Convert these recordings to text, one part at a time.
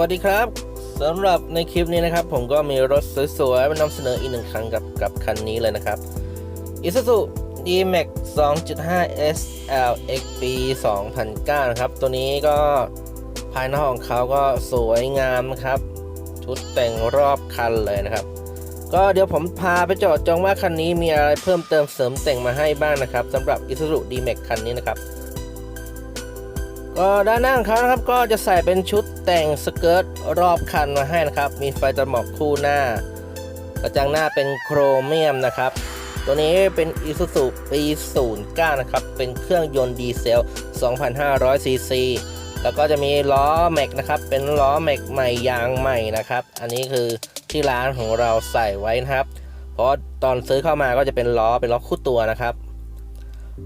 วัสดีครับสำหรับในคลิปนี้นะครับ ผมก็มีรถสวยๆมานำเสนออีกหนึ่งครั้งกับกับคันนี้เลยนะครับ Isuzu D-Max 2.5 SLX ปี 2009 นะครับ ตัวนี้ก็ภายนอกของเขาก็สวยงามนะครับ ชุดแต่งรอบคันเลยนะครับ ก็เดี๋ยวผมพาไปจาะจองว่าคันนี้มีอะไรเพิ่มเติมเสริมแต่งมาให้บ้างนะครับสำหรับ Isuzu D-Max คันนี้นะครับ ก็ด้านหน้าของเขานะครับก็จะใส่เป็นชุดแต่งสเกิร์ตรอบคันมาให้นะครับ มีไฟจมูกคู่หน้ากระจังหน้าเป็นโครเมียมนะครับ ตัวนี้เป็น Isuzu ปี 09 นะครับ เป็นเครื่องยนต์ดีเซล 2,500 ซีซี แล้วก็จะมีล้อแม็กนะครับ เป็นล้อแม็กใหม่ยางใหม่นะครับ อันนี้คือที่ร้านของเราใส่ไว้นะครับ เพราะตอนซื้อเข้ามาก็จะเป็นล้อเป็นล้อคู่ตัวนะครับ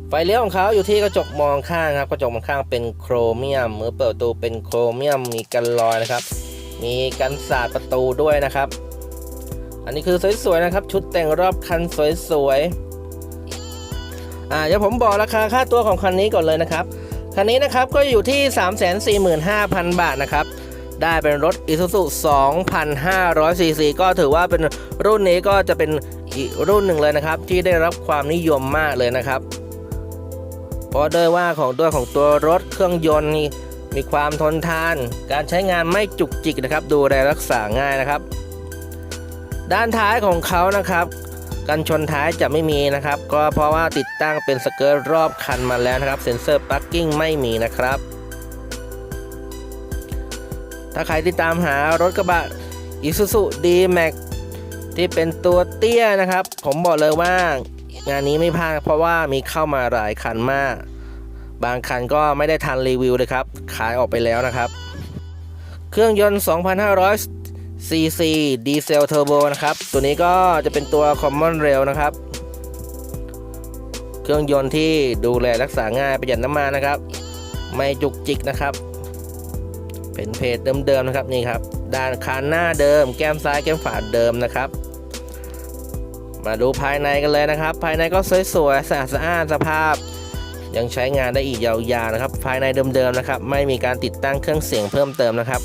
ไฟเลี้ยวของเขาอยู่ที่กระจกมองข้างครับ กระจกมองข้างเป็นโครเมียมมือเปิดประตูเป็นโครเมียมมีกันรอยนะครับ มีกันสาดประตูด้วยนะครับ อันนี้คือสวยๆนะครับ ชุดแต่งรอบคันสวยๆอ่าเดี๋ยวผมบอกราคาค่าตัวของคันนี้ก่อนเลยนะครับคันนี้นะครับก็อยู่ที่ 345,000 บาทนะครับ ได้เป็นรถ Isuzu 2,500ซีซีก็ถือว่าเป็นรุ่นนี้ก็จะเป็นอีกรุ่นหนึ่งเลยนะครับ ที่ได้รับความนิยมมากเลยนะครับ เพราะด้วยว่าของตัวของตัวรถเครื่องยนต์นี่มีความทนทาน การใช้งานไม่จุกจิกนะครับ ดูแลรักษาง่ายนะครับ ด้านท้ายของเขานะครับกันชนท้ายจะไม่มีนะครับ ก็เพราะว่าติดตั้งเป็นสเกิร์ตรอบคันมาแล้วนะครับ เซ็นเซอร์ปักกิ้งไม่มีนะครับ ถ้าใครติดตามหารถกระบะ Isuzu D-Max ที่เป็นตัวเตี้ยนะครับ ผมบอกเลยว่า งานนี้ไม่พลาดเพราะว่ามีเข้ามาหลายคันมาก บางคันก็ไม่ได้ทันรีวิวเลยครับ ขายออกไปแล้วนะครับ เครื่องยนต์ 2,500 cc ดีเซลเทอร์โบนะครับ ตัวนี้ก็จะเป็นตัว Common Rail นะครับ เครื่องยนต์ที่ดูแลรักษาง่ายประหยัดน้ำมันนะครับ ไม่จุกจิกนะครับ เป็นเพจเดิมๆนะครับนี่ครับ ด้านคานหน้าเดิม แก้มซ้ายแก้มขวาเดิมนะครับ มาดูภายในกันเลยนะครับ ภายในก็สวยๆสะอาดสะอานสภาพ ยังใช้งานได้อีกยาวๆนะครับ ภายในเดิมๆนะครับ ไม่มีการติดตั้งเครื่องเสียงเพิ่มเติมนะครับ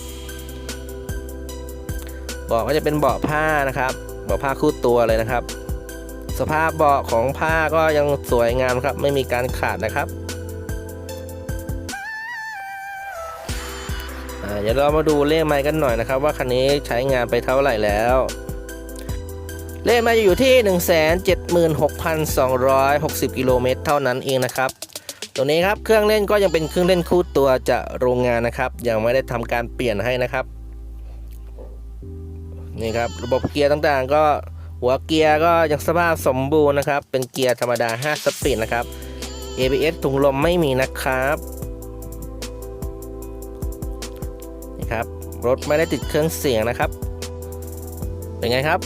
เบาะก็จะเป็นเบาะผ้านะครับเบาะผ้าคู่ตัวเลยนะครับ สภาพเบาะของผ้าก็ยังสวยงามครับ ไม่มีการขาดนะครับเดี๋ยวเรามาดูเลขไมล์กันหน่อยนะครับ ว่าคันนี้ใช้งานไปเท่าไหร่แล้ว เลขไมล์จะอยู่ที่ 176,260 กิโลเมตรเท่านั้นเองนะครับ ตัวนี้ครับเครื่องเล่นก็ยังเป็นเครื่องเล่นคู่ตัวจากโรงงานนะครับ ยังไม่ได้ทำการเปลี่ยนให้นะครับ นี่ครับระบบเกียร์ต่างๆ ก็หัวเกียร์ก็ยังสภาพสมบูรณ์นะครับ เป็นเกียร์ธรรมดา 5 สปีดนะครับ ABS ถุงลมไม่มีนะครับนี่ครับรถไม่ได้ติดเครื่องเสียงนะครับ เป็นไงครับ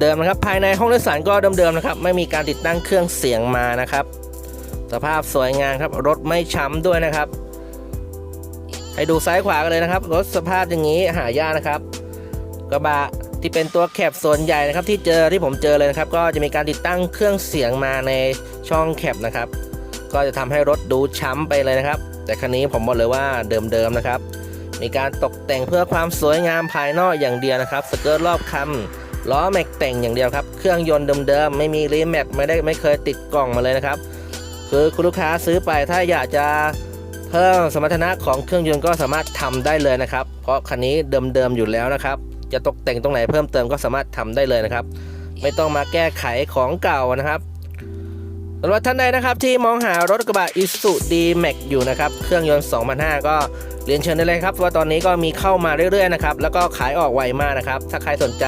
เดิมๆนะครับ ภายในห้องโดยสารก็เดิมๆนะครับ ไม่มีการติดตั้งเครื่องเสียงมานะครับ สภาพสวยงามครับ รถไม่ช้ำด้วยนะครับ ให้ดูซ้ายขวากันเลยนะครับ รถสภาพอย่างนี้หายากนะครับ กระบะที่เป็นตัวแคบส่วนใหญ่นะครับ ที่เจอที่ผมเจอเลยนะครับ ก็จะมีการติดตั้งเครื่องเสียงมาในช่องแคบนะครับ ก็จะทำให้รถดูช้ำไปเลยนะครับ แต่คันนี้ผมบอกเลยว่าเดิมๆนะครับ มีการตกแต่งเพื่อความสวยงามภายนอกอย่างเดียวนะครับ สเกิร์ตรอบคัน ล้อแม็กแต่งอย่างเดียวครับ เครื่องยนต์เดิมๆไม่มีรีแม็กไม่ได้ไม่เคยติดกล่องมาเลยนะครับ คือคุณลูกค้าซื้อไปถ้าอยากจะเพิ่มสมรรถนะของเครื่องยนต์ก็สามารถทำได้เลยนะครับ เพราะคันนี้เดิมๆอยู่แล้วนะครับ จะตกแต่งตรงไหนเพิ่มเติมก็สามารถทำได้เลยนะครับ ไม่ต้องมาแก้ไขของเก่านะครับสำหรับท่านใดนะครับที่มองหารถกระบะ Isuzu D-Max อยู่นะครับเครื่องยนต์2,500ก็เรียนเชิญได้เลยครับว่าตอนนี้ก็มีเข้ามาเรื่อยๆนะครับแล้วก็ขายออกไวมากนะครับ ถ้าใครสนใจ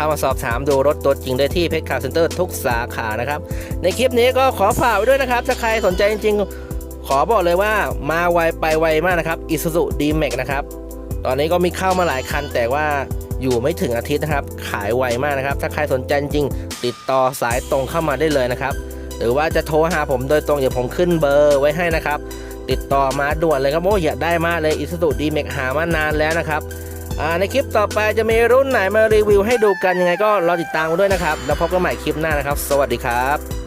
เข้ามาสอบถามดูรถตัวจริงได้ที่เพชรคาร์เซ็นเตอร์ทุกสาขานะครับ ในคลิปนี้ก็ขอฝากไว้ด้วยนะครับ ถ้าใครสนใจจริงๆ ขอบอกเลยว่ามาไวไปไวมากนะครับ Isuzu D-Max นะครับ ตอนนี้ก็มีเข้ามาหลายคันแต่ว่าอยู่ไม่ถึงอาทิตย์นะครับ ขายไวมากนะครับ ถ้าใครสนใจจริงติดต่อสายตรงเข้ามาได้เลยนะครับ หรือว่าจะโทรหาผมโดยตรงเดี๋ยวผมขึ้นเบอร์ไว้ให้นะครับ ติดต่อมาด่วนเลยครับโอ้อยากได้มากเลย Isuzu D-Max หามานานแล้วนะครับ ในคลิปต่อไปจะมีรุ่นไหนมารีวิวให้ดูกันยังไงก็รอติดตามกันด้วยนะครับ แล้วพบกันใหม่คลิปหน้านะครับ สวัสดีครับ